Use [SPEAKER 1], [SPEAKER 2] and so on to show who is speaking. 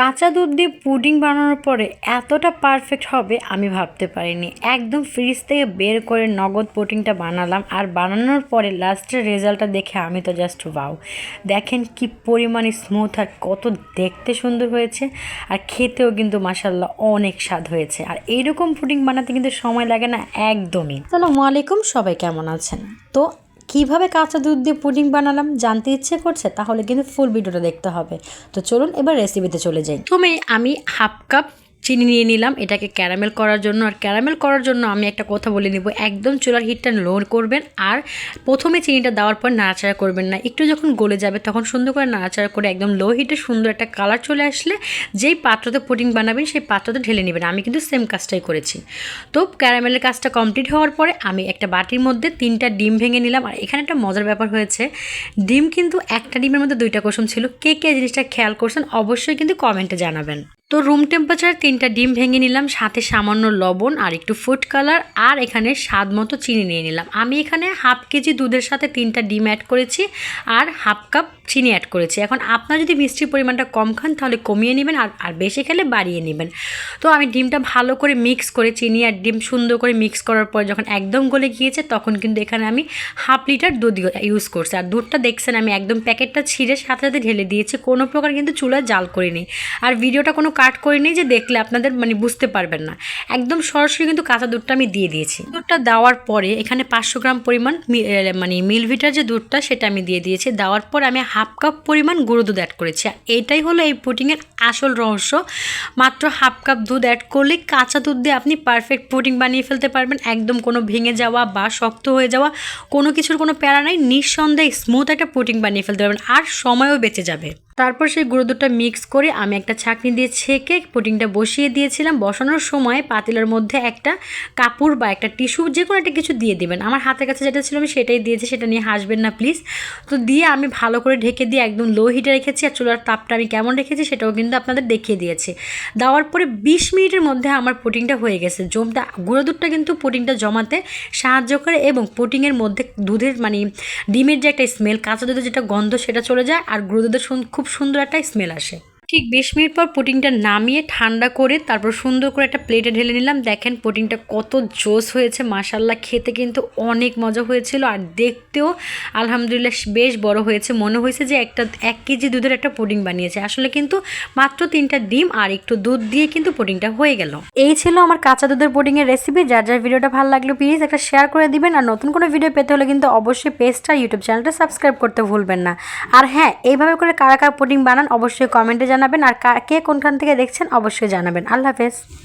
[SPEAKER 1] কাঁচা দুধ দিয়ে পুডিং বানানোর পরে এতটা পারফেক্ট হবে আমি ভাবতে পারিনি। একদম ফ্রিজ থেকে বের করে নগদ পুডিংটা বানালাম আর বানানোর পরে লাস্টের রেজাল্টটা দেখে আমি তো জাস্ট ওয়াও দেখেন কি পরিমাণে স্মুথ আর কত দেখতে সুন্দর হয়েছে আর খেতেও কিন্তু মাসাল্লাহ অনেক স্বাদ হয়েছে। আর এইরকম পুডিং বানাতে কিন্তু সময় লাগে না একদমই। আসসালামু আলাইকুম, সবাই কেমন আছেন? তো কীভাবে কাঁচা দুধ দিয়ে পুডিং বানালাম জানতে ইচ্ছে করছে, তাহলে কিন্তু ফুল ভিডিওটা দেখতে হবে। তো চলুন এবার রেসিপিতে চলে যাই। প্রথমে আমি হাফ কাপ চিনি নিয়ে নিলাম। এটাকে ক্যারামেল করার জন্য। আর ক্যারামেল করার জন্য আমি একটা কথা বলে নিব। একদম চুলার হিটটা লো করবেন। আর প্রথমে চিনিটা দেওয়ার পর নাড়াচাড়া করবেন না। একটু যখন গলে যাবে তখন সুন্দর করে নাড়াচাড়া করে একদম লো হিটে সুন্দর একটা কালার চলে আসলে যেই পাত্রতে পুডিং বানাবেন সেই পাত্রতে ঢেলে নেবেন। আমি কিন্তু সেম কাজটাই করেছি। তো ক্যারামেলের কাজটা কমপ্লিট হওয়ার পরে আমি একটা বাটির মধ্যে তিনটা ডিম ভেঙে নিলাম। আর এখানে একটা মজার ব্যাপার হয়েছে। ডিম কিন্তু একটা ডিমের মধ্যে দুইটা কুসুম ছিল। কে কে জিনিসটা খেয়াল করছেন অবশ্যই কিন্তু কমেন্টে জানাবেন। তো রুম টেম্পারেচার তিনটা ডিম ভেঙে নিলাম, সাথে সামান্য লবণ আর একটু ফুড কালার আর এখানে স্বাদ মতো চিনি নিয়ে নিলাম। আমি এখানে হাফ কেজি দুধের সাথে তিনটা ডিম অ্যাড করেছি আর হাফ কাপ চিনি অ্যাড করেছি। এখন আপনার যদি মিষ্টির পরিমাণটা কম খান, তাহলে কমিয়ে নেবেন আর আর বেশি খেলে বাড়িয়ে নেবেন। তো আমি ডিমটা ভালো করে মিক্স করে চিনি আর ডিম সুন্দর করে মিক্স করার পর যখন একদম গলে গিয়েছে, তখন কিন্তু এখানে আমি হাফ লিটার দুধ ইউজ করছি। আর দুধটা দেখছেন আমি একদম প্যাকেটটা ছিঁড়ে সাথে সাথে ঢেলে দিয়েছি। কোনো প্রকার কিন্তু চুলায় জাল করিনি। আর ভিডিওটা কোনো কাট করিনি যে দেখলে আপনাদের মানে বুঝতে পারবেন না। একদম সরাসরি কিন্তু কাঁচা দুধটা আমি দিয়ে দিয়েছি। দুধটা দেওয়ার পরে এখানে পাঁচশো গ্রাম পরিমাণ মানে মিলভিটার যে দুধটা সেটা আমি দিয়ে দিয়েছি। দেওয়ার পর আমি হাফ কাপ পরিমাণ গুঁড়ো দুধ অ্যাড করেছি। এটাই হলো এই পুটিংয়ের আসল রহস্য। মাত্র হাফ কাপ দুধ অ্যাড করলে কাঁচা দুধ দিয়ে আপনি পারফেক্ট পুডিং বানিয়ে ফেলতে পারবেন। একদম কোনো ভেঙে যাওয়া বা শক্ত হয়ে যাওয়া কোনো কিছুর কোনো প্যারা নাই। নিঃসন্দেহে স্মুথ একটা পুডিং বানিয়ে ফেলতে পারবেন। আর সময়ও বেঁচে যাবে। তারপর সেই গুঁড়ো দুধটা মিক্স করে আমি একটা ছাঁকনি দিয়ে ছেঁকে পুডিংটা বসিয়ে দিয়েছিলাম। বসানোর সময় পাতিলার মধ্যে একটা কাপড় বা একটা টিস্যু যে কোনো একটা কিছু দিয়ে দেবেন। আমার হাতের কাছে যেটা ছিল আমি সেটাই দিয়েছি, সেটা নিয়ে হাসবেন না প্লিজ তো দিয়ে আমি ভালো করে ঢেকে দিয়ে একদম লো হিটে রেখেছি আর চুলার তাপটা আমি কেমন রেখেছি সেটাও কিন্তু আপনাদের দেখিয়ে দিয়েছি। দেওয়ার পরে বিশ মিনিটের মধ্যে আমার পুটিংটা হয়ে গেছে। জমটা, গুঁড়ো দুধটা কিন্তু পুডিংটা জমাতে সাহায্য করে এবং পুডিংয়ের মধ্যে দুধের মানে ডিমের যে একটা স্মেল কাঁচা দুধের যেটা গন্ধ সেটা চলে যায় আর গুঁড়ো দুধের খুব সুন্দর একটা স্মেল আসে। ঠিক বিশ মিনিট পর পুডিংটা নামিয়ে ঠান্ডা করে তারপর সুন্দর করে একটা প্লেটে ঢেলে নিলাম। দেখেন পুডিংটা কত জোস হয়েছে মাসাল্লাহ খেতে কিন্তু অনেক মজা হয়েছিল আর দেখতেও আলহামদুলিল্লাহ বেশ বড় হয়েছে। মনে হয়েছে যে একটা, এক কেজি দুধের একটা পুডিং বানিয়েছে। আসলে কিন্তু মাত্র তিনটা ডিম আর একটু দুধ দিয়ে কিন্তু পুডিংটা হয়ে গেল। এই ছিল আমার কাঁচা দুধের পুডিংয়ের রেসিপি যার যার ভিডিওটা ভালো লাগল প্লিজ একটা শেয়ার করে দিবেন। আর নতুন কোনো ভিডিও পেতে হলে কিন্তু অবশ্যই পেজটা ইউটিউব চ্যানেলটা সাবস্ক্রাইব করতে ভুলবেন না। আর হ্যাঁ এইভাবে করে কারা কারা পুডিং বানান, অবশ্যই কমেন্টে জানাবেন আর কা- কোনখান থেকে দেখছেন অবশ্যই জানাবেন। আল্লাহ হাফেজ।